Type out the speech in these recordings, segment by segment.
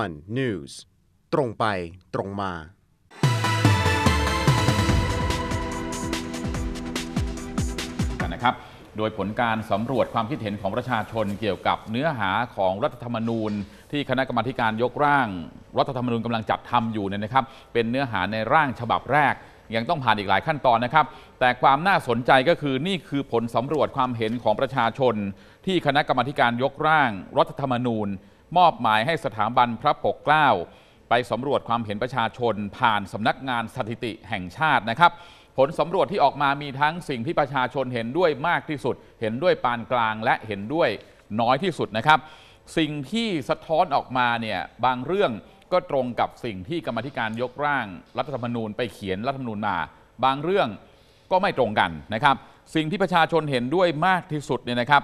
One News ตรงไปตรงมา กันนะครับ โดยผลการสำรวจความคิดเห็นของประชาชนเกี่ยวกับเนื้อหาของรัฐธรรมนูญ ที่คณะกรรมาการยกร่าง รัฐธรรมนูญกำลังจัดทำอยู่เนี่ยนะครับ เป็นเนื้อหาในร่างฉบับแรกยังต้องผ่านอีกหลายขั้นตอนนะครับ แต่ความน่าสนใจก็คือนี่คือผลสำรวจความเห็นของประชาชน ที่คณะกรรมการยกร่าง รัฐธรรมนูญ มอบหมายให้สถาบันพระปกเกล้า ไปสำรวจความเห็นประชาชนผ่านสำนักงานสถิติแห่งชาตินะครับ ผลสำรวจที่ออกมามีทั้งสิ่งที่ประชาชนเห็นด้วยมากที่สุด เห็นด้วยปานกลางและเห็นด้วยน้อยที่สุดนะครับ สิ่งที่สะท้อนออกมาเนี่ยบางเรื่องก็ตรงกับสิ่งที่กรรมธิการยกร่างรัฐธรรมนูญไปเขียนรัฐธรรมนูญมา บางเรื่องก็ไม่ตรงกันนะครับ สิ่งที่ประชาชนเห็นด้วยมากที่สุดเนี่ยนะครับ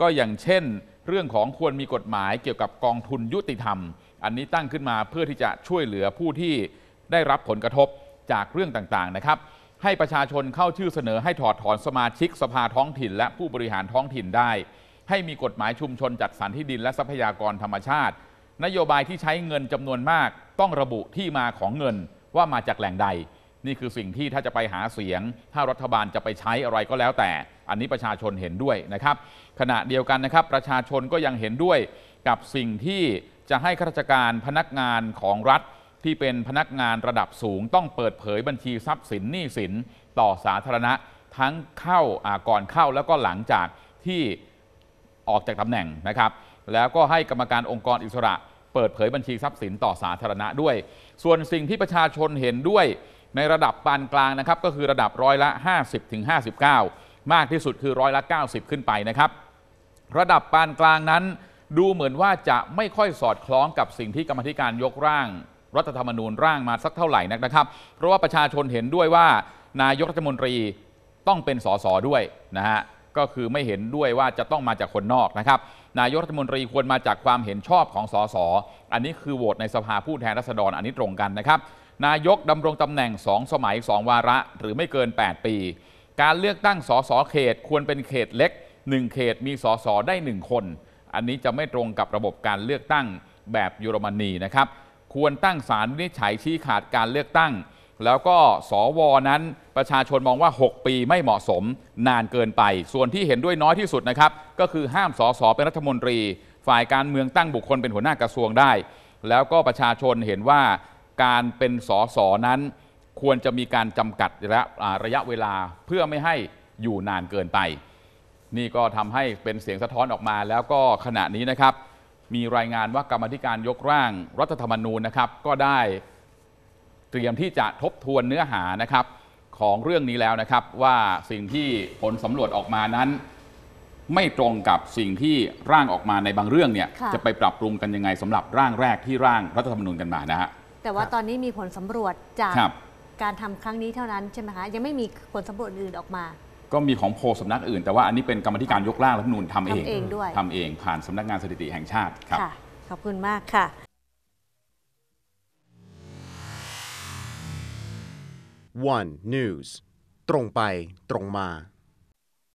ก็อย่างเช่น เรื่องของควรมีกฎหมายเกี่ยวกับกองทุนยุติธรรม อันนี้ตั้งขึ้นมาเพื่อที่จะช่วยเหลือผู้ที่ได้รับผลกระทบจากเรื่องต่างๆนะครับ ให้ประชาชนเข้าชื่อเสนอให้ถอดถอนสมาชิกสภาท้องถิ่น และผู้บริหารท้องถิ่นได้ ให้มีกฎหมายชุมชนจัดสรรที่ดินและทรัพยากรธรรมชาติ นโยบายที่ใช้เงินจำนวนมาก ต้องระบุที่มาของเงินว่ามาจากแหล่งใด นี่คือสิ่งที่ถ้าจะไปหาเสียง ถ้ารัฐบาลจะไปใช้อะไรก็แล้วแต่ อันนี้ประชาชนเห็นด้วยนะครับ ขณะเดียวกันนะครับ ประชาชนก็ยังเห็นด้วยกับสิ่งที่จะให้ข้าราชการพนักงานของรัฐที่เป็นพนักงานระดับสูง ต้องเปิดเผยบัญชีทรัพย์สินหนี้สินต่อสาธารณะทั้งเข้าาก่อนเข้าแล้วก็หลังจากที่ออกจากตำแหน่งนะครับ แล้วก็ให้กรรมการองค์กรอิสระ เปิดเผยบัญชีทรัพย์สินต่อสาธารณะด้วย ส่วนสิ่งที่ประชาชนเห็นด้วย ในระดับปานกลางนะครับก็คือระดับร้อยละ 50ถึง59มากที่สุดคือร้อยละ 90 ขึ้นไปนะครับ ระดับปานกลางนั้น ดูเหมือนว่าจะไม่ค่อยสอดคล้องกับสิ่งที่กรรมธิการยกร่าง รัฐธรรมนูญร่างมาสักเท่าไหร่นักนะครับ เพราะว่าประชาชนเห็นด้วยว่านายกรัฐมนตรีต้องเป็นสสด้วยนะฮะก็คือไม่เห็นด้วยว่าจะต้องมาจากคนนอกนะครับ นายกรัฐมนตรีควรมาจากความเห็นชอบของสส อันนี้คือโหวตในสภาผู้แทนราษฎรอันนี้ตรงกันนะครับ นายกดำรงตำแหน่ง 2 สมัย 2 วาระ หรือไม่เกิน 8 ปี การเลือกตั้งสสเขตควรเป็นเขตเล็ก 1 เขตมีสสได้ 1 คน อันนี้จะไม่ตรงกับระบบการเลือกตั้งแบบเยอรมนีนะครับ ควรตั้งศาลวินิจฉัยชี้ขาดการเลือกตั้ง แล้วก็สวนั้นประชาชนมองว่า 6 ปีไม่เหมาะสมนานเกินไป ส่วนที่เห็นด้วยน้อยที่สุดนะครับ ก็คือห้ามสสเป็นรัฐมนตรี ฝ่ายการเมืองตั้งบุคคลเป็นหัวหน้ากระทรวงได้ แล้วก็ประชาชนเห็นว่า การเป็นสสนั้นควรจะมีการจำกัดระยะอ่าระยะเวลาเพื่อไม่ให้อยู่นานเกินไป นี่ก็ทำให้เป็นเสียงสะท้อนออกมา แล้วก็ขณะนี้นะครับ มีรายงานว่ากรรมธิการยกร่างรัฐธรรมนูญนะครับ ก็ได้เตรียมที่จะทบทวนเนื้อหานะครับของเรื่องนี้แล้วนะครับว่าสิ่งที่ผลสำรวจออกมานั้น ไม่ตรงกับสิ่งที่ร่างออกมาในบางเรื่องเนี่ยค่ะจะไปปรับปรุงกันยังไงสำหรับร่างแรกที่ร่างรัฐธรรมนูญกันมานะฮะ แต่ว่าตอนนี้มีผลสำรวจจากครับการทำครั้งนี้เท่านั้นใช่ไหมคะยังไม่มีผลสำรวจอื่นออกมา ก็มีของโพลสำนักอื่น แต่ว่าอันนี้เป็นกรรมธิการยกร่างรัฐธรรมนูญทำเองทำเองด้วยทำเองผ่านสำนักงานสถิติแห่งชาติครับค่ะขอบคุณมากค่ะ One News ตรงไปตรงมา